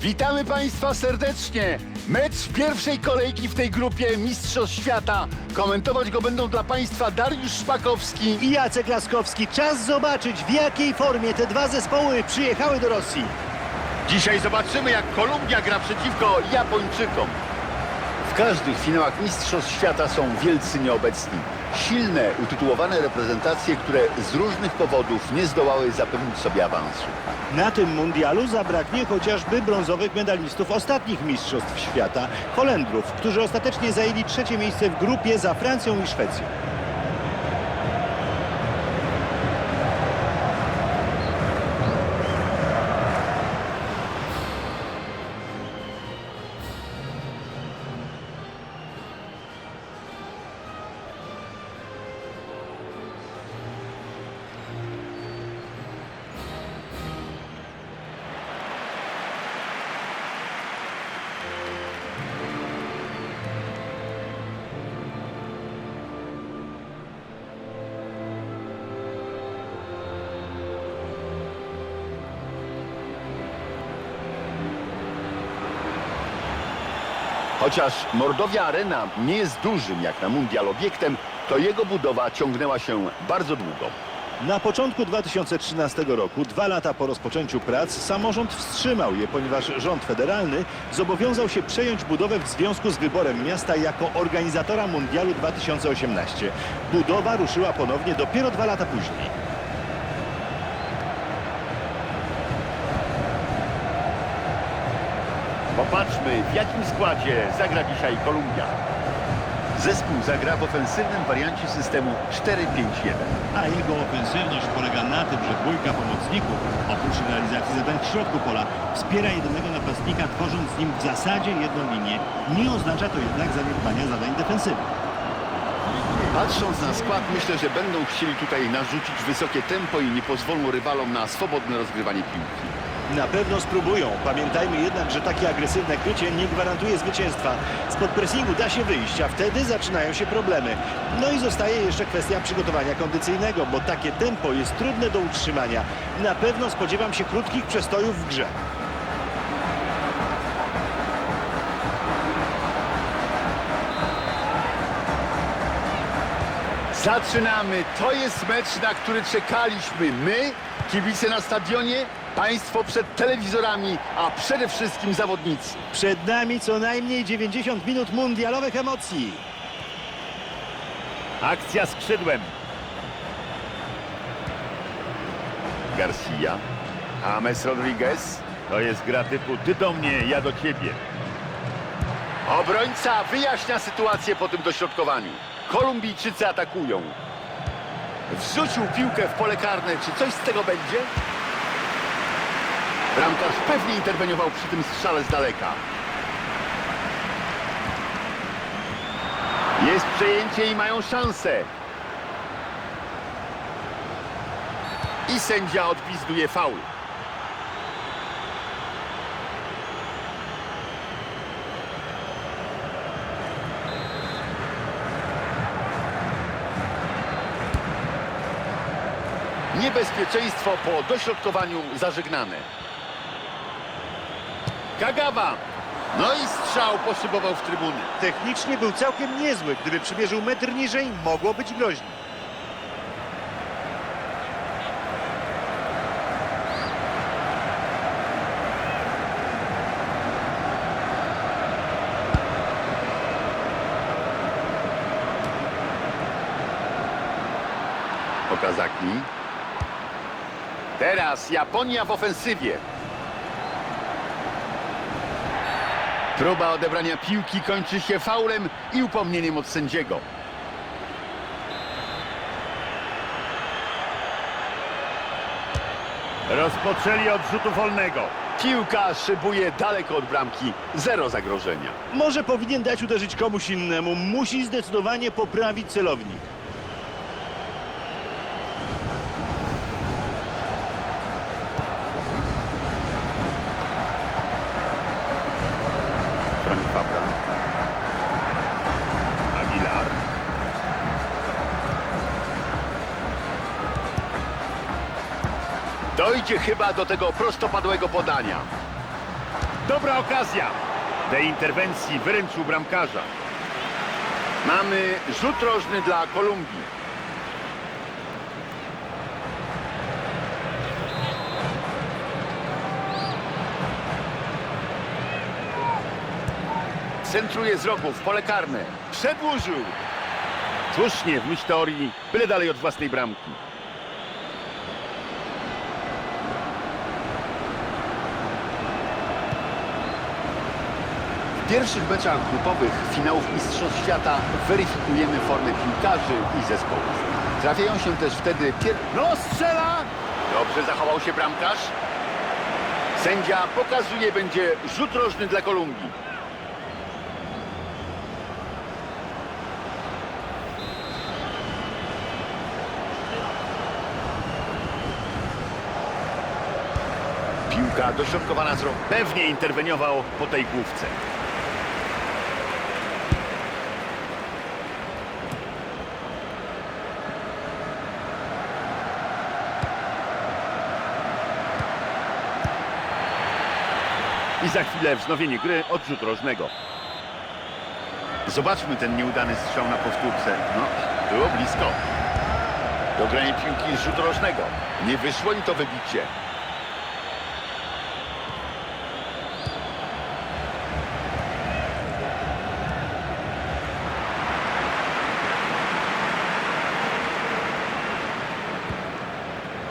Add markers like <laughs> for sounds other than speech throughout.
Witamy Państwa serdecznie! Mecz pierwszej kolejki w tej grupie Mistrzostw Świata. Komentować go będą dla Państwa Dariusz Szpakowski i Jacek Laskowski. Czas zobaczyć, w jakiej formie te dwa zespoły przyjechały do Rosji. Dzisiaj zobaczymy, jak Kolumbia gra przeciwko Japończykom. W każdych finałach Mistrzostw Świata są wielcy nieobecni. Silne, utytułowane reprezentacje, które z różnych powodów nie zdołały zapewnić sobie awansu. Na tym mundialu zabraknie chociażby brązowych medalistów ostatnich Mistrzostw Świata, Holendrów, którzy ostatecznie zajęli trzecie miejsce w grupie za Francją i Szwecją. Chociaż Mordowia Arena nie jest dużym jak na mundial obiektem, to jego budowa ciągnęła się bardzo długo. Na początku 2013 roku, dwa lata po rozpoczęciu prac, samorząd wstrzymał je, ponieważ rząd federalny zobowiązał się przejąć budowę w związku z wyborem miasta jako organizatora Mundialu 2018. Budowa ruszyła ponownie dopiero dwa lata później. Popatrzmy, w jakim składzie zagra dzisiaj Kolumbia. Zespół zagra w ofensywnym wariancie systemu 4-5-1. A jego ofensywność polega na tym, że dwójka pomocników, oprócz realizacji zadań w środku pola, wspiera jednego napastnika, tworząc z nim w zasadzie jedną linię. Nie oznacza to jednak zaniedbania zadań defensywnych. Patrząc na skład, myślę, że będą chcieli tutaj narzucić wysokie tempo i nie pozwolą rywalom na swobodne rozgrywanie piłki. Na pewno spróbują. Pamiętajmy jednak, że takie agresywne krycie nie gwarantuje zwycięstwa. Spod pressingu da się wyjść, a wtedy zaczynają się problemy. No i zostaje jeszcze kwestia przygotowania kondycyjnego, bo takie tempo jest trudne do utrzymania. Na pewno spodziewam się krótkich przestojów w grze. Zaczynamy. To jest mecz, na który czekaliśmy. My, kibice na stadionie, państwo przed telewizorami, a przede wszystkim zawodnicy. Przed nami co najmniej 90 minut mundialowych emocji. Akcja skrzydłem. Garcia. James Rodriguez. To jest gra typu ty do mnie, ja do ciebie. Obrońca wyjaśnia sytuację po tym dośrodkowaniu. Kolumbijczycy atakują. Wrzucił piłkę w pole karne. Czy coś z tego będzie? Bramkarz pewnie interweniował przy tym strzale z daleka. Jest przejęcie i mają szansę. I sędzia odpizduje faul. Niebezpieczeństwo po dośrodkowaniu zażegnane. Kagawa. No i strzał poszybował w trybuny. Technicznie był całkiem niezły. Gdyby przymierzył metr niżej, mogło być groźnie. Okazaki. Teraz Japonia w ofensywie. Próba odebrania piłki kończy się faulem i upomnieniem od sędziego. Rozpoczęli od rzutu wolnego. Piłka szybuje daleko od bramki. Zero zagrożenia. Może powinien dać uderzyć komuś innemu. Musi zdecydowanie poprawić celownik. Chyba do tego prostopadłego podania. Dobra okazja. Tej interwencji wyręczył bramkarza. Mamy rzut rożny dla Kolumbii. Centruje z rogu w pole karne. Przedłużył. Słusznie, w myśl teorii, byle dalej od własnej bramki. Pierwszych meczach grupowych finałów Mistrzostw Świata weryfikujemy formę piłkarzy i zespołów. Trafiają się też wtedy pier... No strzela! Dobrze zachował się bramkarz. Sędzia pokazuje, będzie rzut rożny dla Kolumbii. Piłka dośrodkowana z rąk. Pewnie interweniował po tej główce. Za chwilę wznowienie gry odrzut rożnego. Zobaczmy ten nieudany strzał na powtórce. No, było blisko. Dogranie piłki z rzutu rożnego. Nie wyszło im to wybicie.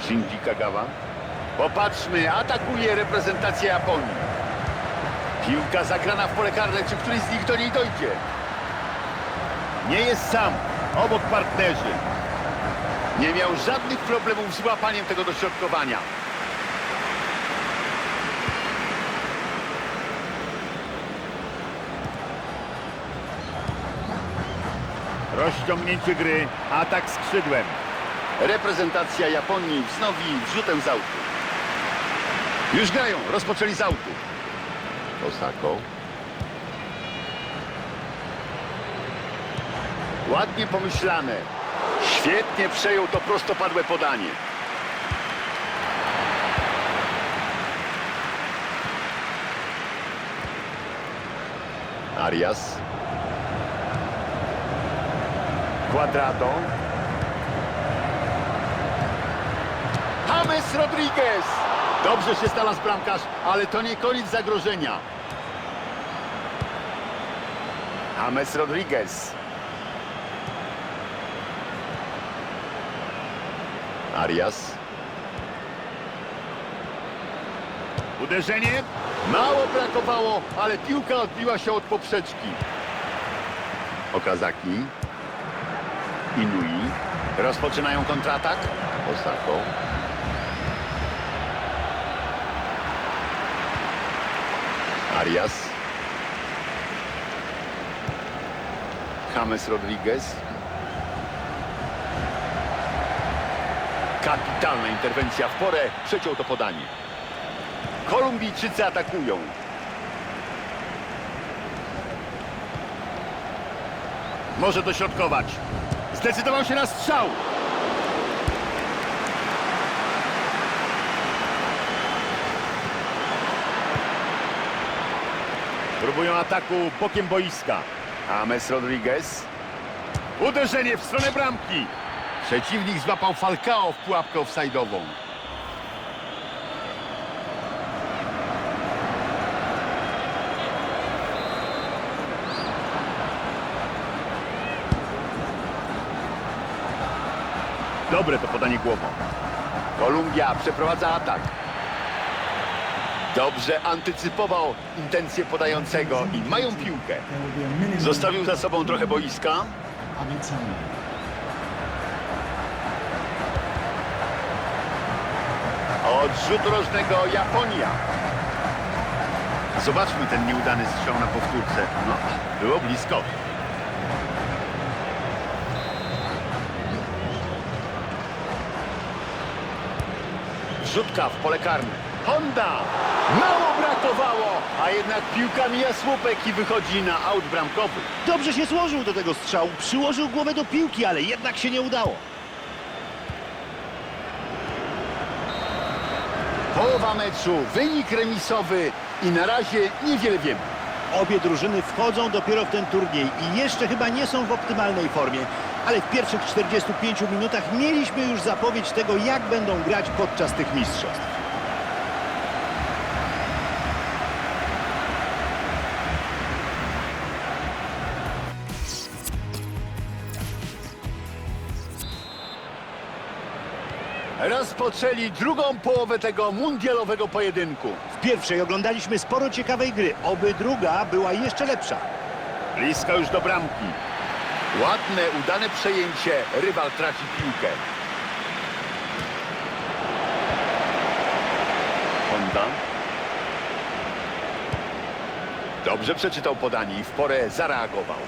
Shinji Kagawa. Popatrzmy, atakuje reprezentacja Japonii. Piłka zagrana w pole karne, czy któryś z nich do niej dojdzie? Nie jest sam, obok partnerzy. Nie miał żadnych problemów z łapaniem tego dośrodkowania. Rozciągnięcie gry, atak skrzydłem. Reprezentacja Japonii wznowi wrzutem z autu. Już grają, rozpoczęli z autu. Osako. Ładnie pomyślane. Świetnie przejął to prostopadłe podanie. Arias. Cuadrado. James Rodriguez. Dobrze się znalazł bramkarz, ale to nie koniec zagrożenia. James Rodriguez. Arias. Uderzenie. Mało brakowało, ale piłka odbiła się od poprzeczki. Okazaki. Inui. Rozpoczynają kontratak. Osako. Arias. James Rodriguez. Kapitalna interwencja w porę. Przeciął to podanie. Kolumbijczycy atakują. Może dośrodkować. Zdecydował się na strzał. Próbują ataku bokiem boiska. James Rodriguez. Uderzenie w stronę bramki. Przeciwnik złapał Falcao w pułapkę offside'ową. Dobre to podanie głową. Kolumbia przeprowadza atak. Dobrze antycypował intencje podającego i mają piłkę. Zostawił za sobą trochę boiska. Od rzutu rożnego Japonia. Zobaczmy ten nieudany strzał na powtórce. No, było blisko. Wrzutka w pole karne. Honda! Mało brakowało, a jednak piłka mija słupek i wychodzi na aut bramkowy. Dobrze się złożył do tego strzału, przyłożył głowę do piłki, ale jednak się nie udało. Połowa meczu, wynik remisowy i na razie niewiele wiemy. Obie drużyny wchodzą dopiero w ten turniej i jeszcze chyba nie są w optymalnej formie. Ale w pierwszych 45 minutach mieliśmy już zapowiedź tego, jak będą grać podczas tych mistrzostw. Rozpoczęli drugą połowę tego mundialowego pojedynku. W pierwszej oglądaliśmy sporo ciekawej gry, oby druga była jeszcze lepsza. Blisko już do bramki. Ładne, udane przejęcie. Rywal traci piłkę. Honda. Dobrze przeczytał podanie i w porę zareagował.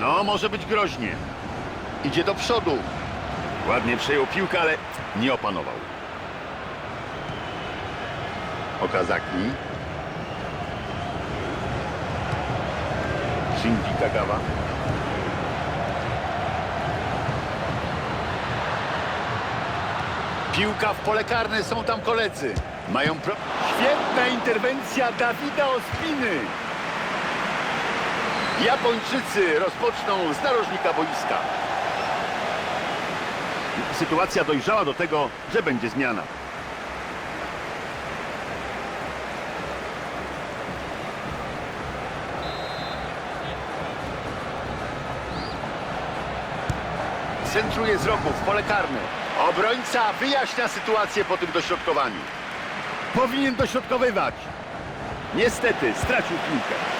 No, może być groźnie. Idzie do przodu. Ładnie przejął piłkę, ale nie opanował. Okazaki. Shinji Kagawa. Piłka w pole karne, są tam koledzy. Mają pro... Świetna interwencja Dawida Ospiny. Japończycy rozpoczną z narożnika boiska. Sytuacja dojrzała do tego, że będzie zmiana. Centruje z rogu w pole karne. Obrońca wyjaśnia sytuację po tym dośrodkowaniu. Powinien dośrodkowywać. Niestety stracił piłkę.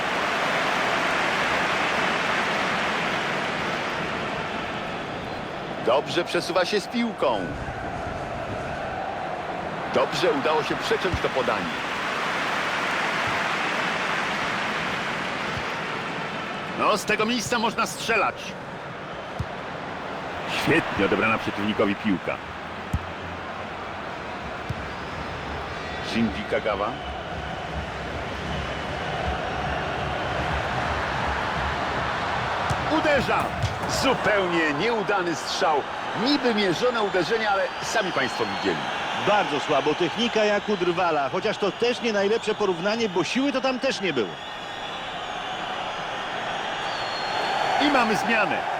Dobrze przesuwa się z piłką. Dobrze udało się przeciąć to podanie. No, z tego miejsca można strzelać. Świetnie odebrana przeciwnikowi piłka. Shinji Kagawa. Uderza! Zupełnie nieudany strzał. Niby mierzone uderzenie, ale sami Państwo widzieli. Bardzo słabo technika jak u Drwala, chociaż to też nie najlepsze porównanie, bo siły to tam też nie było. I mamy zmianę.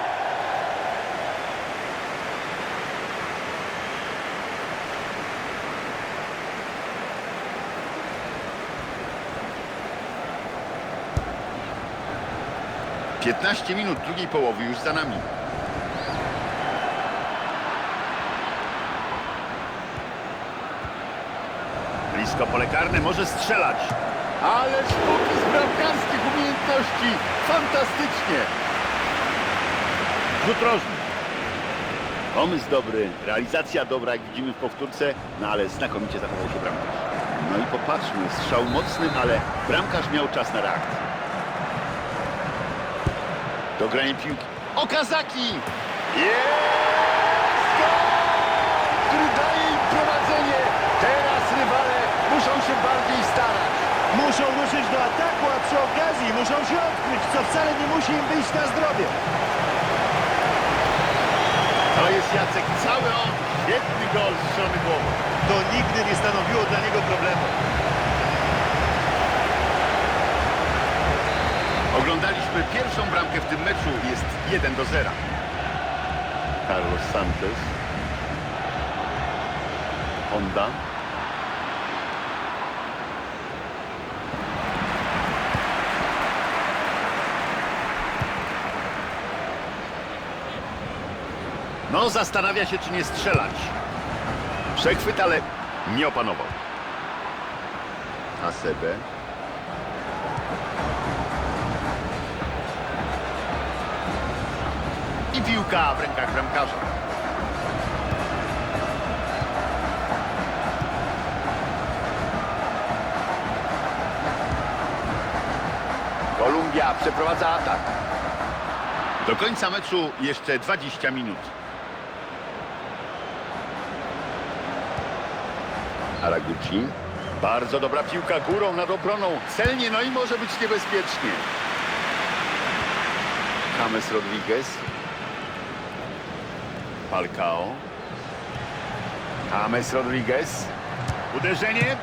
Piętnaście minut drugiej połowy już za nami. Blisko pole karne, może strzelać. Ale sztuki z bramkarskich umiejętności. Fantastycznie. Rzut rożny. Pomysł dobry, realizacja dobra, jak widzimy w powtórce, no ale znakomicie zachował się bramkarz. No i popatrzmy, strzał mocny, ale bramkarz miał czas na reakcję. Dogranie piłki. Okazaki! Jest! Który daje im prowadzenie. Teraz rywale muszą się bardziej starać. Muszą ruszyć do ataku, a przy okazji muszą się odkryć, co wcale nie musi im wyjść na zdrowie. To jest Jacek, cały on. Świetny gol z strony głowy. To nigdy nie stanowiło dla niego problemu. Oglądaliśmy pierwszą bramkę w tym meczu. Jest 1 do 0. Carlos Sanchez. Honda. No, zastanawia się, czy nie strzelać. Przechwyt, ale nie opanował. Hasebe. Piłka w rękach bramkarza. Kolumbia przeprowadza atak. Do końca meczu jeszcze 20 minut. Araguchi. Bardzo dobra piłka górą nad obroną. Celnie, no i może być niebezpiecznie. James Rodriguez. Falcao. James Rodriguez. Uderzenie.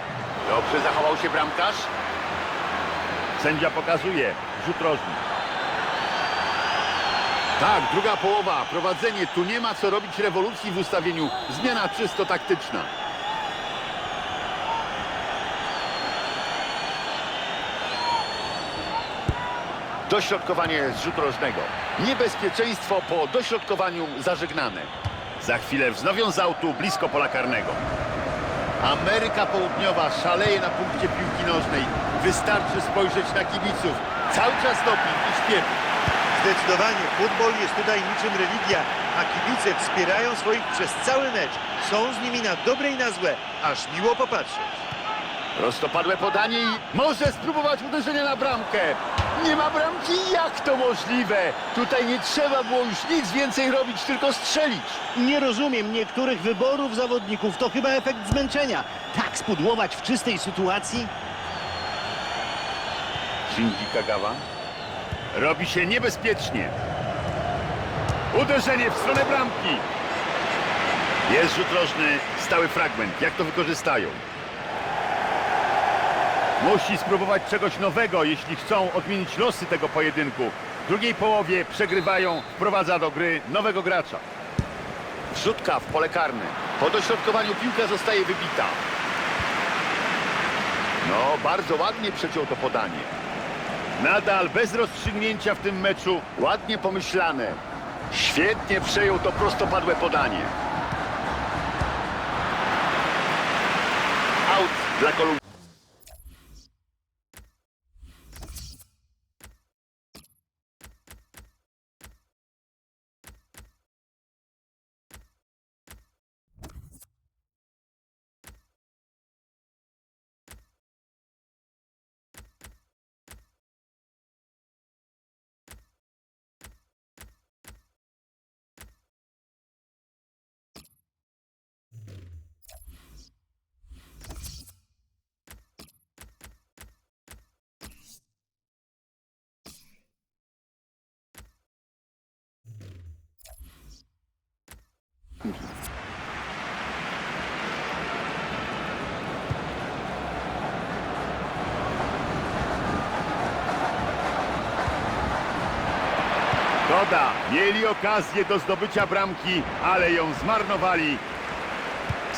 Dobrze zachował się bramkarz. Sędzia pokazuje. Rzut rożny. Tak, druga połowa. Prowadzenie. Tu nie ma co robić rewolucji w ustawieniu. Zmiana czysto taktyczna. Dośrodkowanie z rzutu rożnego. Niebezpieczeństwo po dośrodkowaniu zażegnane. Za chwilę wznowią z autu blisko pola karnego. Ameryka Południowa szaleje na punkcie piłki nożnej. Wystarczy spojrzeć na kibiców. Cały czas doping i śpiew. Zdecydowanie futbol jest tutaj niczym religia, a kibice wspierają swoich przez cały mecz. Są z nimi na dobre i na złe, aż miło popatrzeć. Prostopadłe podanie i może spróbować uderzenia na bramkę. Nie ma bramki? Jak to możliwe? Tutaj nie trzeba było już nic więcej robić, tylko strzelić. Nie rozumiem niektórych wyborów zawodników. To chyba efekt zmęczenia. Tak spudłować w czystej sytuacji? Shinji Kagawa. Robi się niebezpiecznie. Uderzenie w stronę bramki. Jest rzut rożny, stały fragment. Jak to wykorzystają? Musi spróbować czegoś nowego, jeśli chcą odmienić losy tego pojedynku. W drugiej połowie przegrywają, wprowadza do gry nowego gracza. Wrzutka w pole karne. Po dośrodkowaniu piłka zostaje wybita. No, bardzo ładnie przeciął to podanie. Nadal bez rozstrzygnięcia w tym meczu. Ładnie pomyślane. Świetnie przejął to prostopadłe podanie. Out dla Kolumbii. Doda, mieli okazję do zdobycia bramki, ale ją zmarnowali.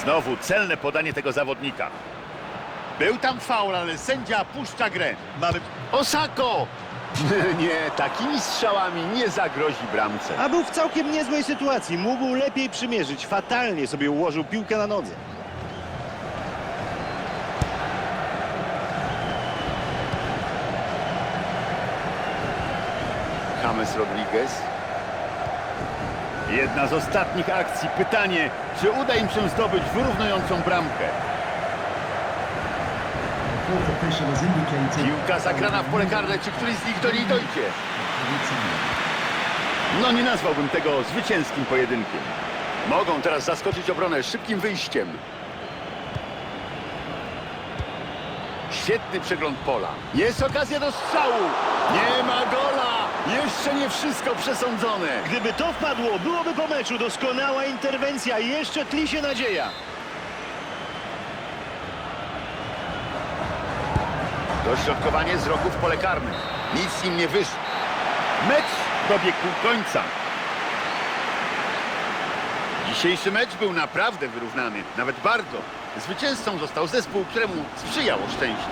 Znowu celne podanie tego zawodnika. Był tam faul, ale sędzia puszcza grę. Mamy... Osako! <laughs> nie, takimi strzałami nie zagrozi bramce. A był w całkiem niezłej sytuacji. Mógł lepiej przymierzyć. Fatalnie sobie ułożył piłkę na nodze. James Rodriguez. Jedna z ostatnich akcji. Pytanie, czy uda im się zdobyć wyrównującą bramkę? Piłka zagrana w pole karne. Czy któryś z nich do niej dojdzie? No nie nazwałbym tego zwycięskim pojedynkiem. Mogą teraz zaskoczyć obronę szybkim wyjściem. Świetny przegląd pola. Jest okazja do strzału. Nie ma gola. Jeszcze nie wszystko przesądzone. Gdyby to wpadło, byłoby po meczu. Doskonała interwencja. Jeszcze tli się nadzieja. Dośrodkowanie z rogu w pole karne. Nic im nie wyszło. Mecz dobiegł końca. Dzisiejszy mecz był naprawdę wyrównany. Nawet bardzo. Zwycięzcą został zespół, któremu sprzyjało szczęście.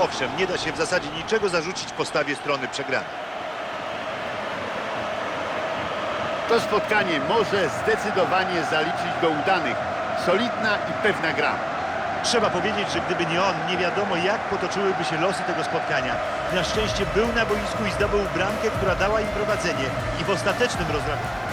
Owszem, nie da się w zasadzie niczego zarzucić postawie strony przegranej. To spotkanie może zdecydowanie zaliczyć do udanych. Solidna i pewna gra. Trzeba powiedzieć, że gdyby nie on, nie wiadomo jak potoczyłyby się losy tego spotkania. Na szczęście był na boisku i zdobył bramkę, która dała im prowadzenie i w ostatecznym rozrachunku